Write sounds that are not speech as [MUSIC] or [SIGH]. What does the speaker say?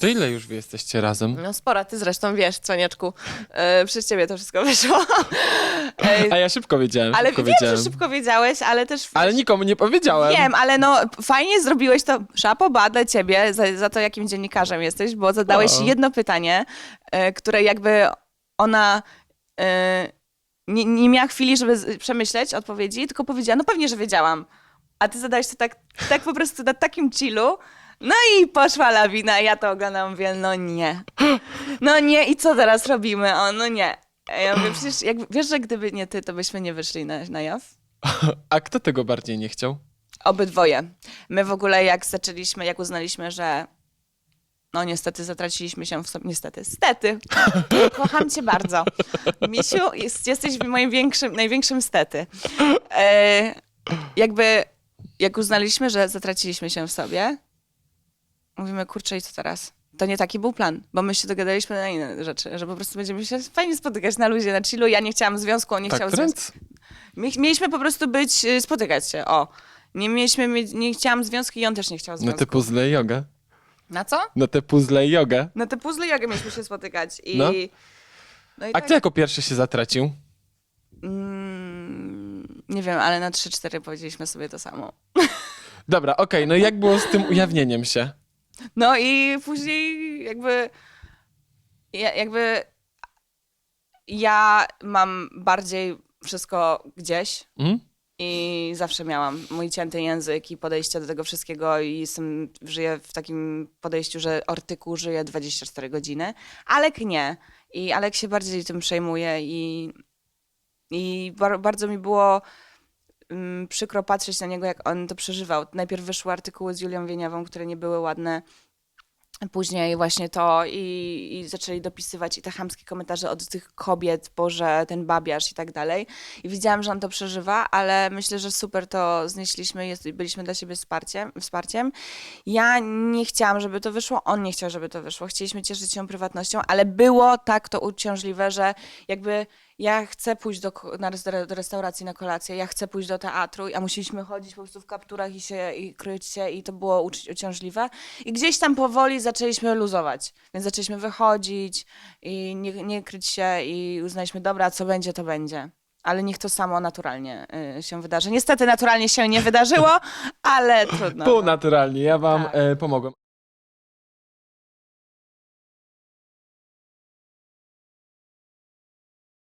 To ile już wy jesteście razem? No spora, ty zresztą wiesz, cwaniaczku. E, przez ciebie to wszystko wyszło. [LAUGHS] E, A ja szybko wiedziałem, ale szybko wiem, wiedziałem. że szybko wiedziałeś, ale też... Ale nikomu nie powiedziałem. Wiem, ale no fajnie zrobiłeś to. Szapo dla ciebie za, za to, jakim dziennikarzem jesteś, bo zadałeś O. jedno pytanie, e, które jakby ona e, nie, nie miała chwili, żeby z- przemyśleć odpowiedzi, tylko powiedziała, no pewnie, że wiedziałam. A ty zadałeś to tak, tak po prostu na takim chillu. No i poszła lawina, ja to oglądam, mówię, no nie. No nie, i co teraz robimy? O, no nie. Ja mówię, przecież jak, wiesz, że gdyby nie ty, to byśmy nie wyszli na, na jaw? [LAUGHS] A kto tego bardziej nie chciał? Obydwoje. My w ogóle jak zaczęliśmy, jak uznaliśmy, że no niestety zatraciliśmy się w sobie, niestety, stety. [LAUGHS] Kocham cię bardzo. Misiu, jest, jesteś moim większym, największym stety. E, jakby, jak uznaliśmy, że zatraciliśmy się w sobie, mówimy, kurczę, i co teraz? To nie taki był plan, bo my się dogadaliśmy na inne rzeczy, że po prostu będziemy się fajnie spotykać na luzie, na chillu. Ja nie chciałam związku, on nie Tak chciał związku. Mi- Mieliśmy po prostu być, y, spotykać się, o. Nie mieliśmy, mieć, nie chciałam związki i on też nie chciał Na związku. te puzzle i jogę. Na co? Na te puzzle i jogę. Na te puzzle jak mieliśmy się spotykać i... No. No i A tak, kto jako pierwszy się zatracił? mm, nie wiem, ale na 3-4 powiedzieliśmy sobie to samo. Dobra, okej, no i jak było z tym ujawnieniem się? No i później jakby... Ja, jakby... Ja mam bardziej wszystko gdzieś, Mm? I zawsze miałam mój cięty język i podejście do tego wszystkiego i jestem, żyję w takim podejściu, że artykuł żyje 24 godziny. Alek nie. I Alek się bardziej tym przejmuje i, i bar, bardzo mi było mm, przykro patrzeć na niego, jak on to przeżywał. Najpierw wyszły artykuły z Julią Wieniawą, które nie były ładne. Później właśnie to i, i zaczęli dopisywać i te chamskie komentarze od tych kobiet, Boże, ten babiarz i tak dalej. I widziałam, że on to przeżywa, ale myślę, że super to znieśliśmy jest, byliśmy dla siebie wsparciem, wsparciem. Ja nie chciałam, żeby to wyszło, on nie chciał, żeby to wyszło. Chcieliśmy cieszyć się prywatnością, ale było tak to uciążliwe, że jakby ja chcę pójść do, na, do restauracji na kolację, ja chcę pójść do teatru, a musieliśmy chodzić po prostu w kapturach i się i kryć się i to było uci- uciążliwe. I gdzieś tam powoli zaczęliśmy luzować, więc zaczęliśmy wychodzić i nie, nie kryć się i uznaliśmy, dobra, co będzie, to będzie. Ale niech to samo naturalnie y, się wydarzy. Niestety naturalnie się nie wydarzyło, [LAUGHS] ale trudno. Pół naturalnie, ja wam Tak. e, pomogłem.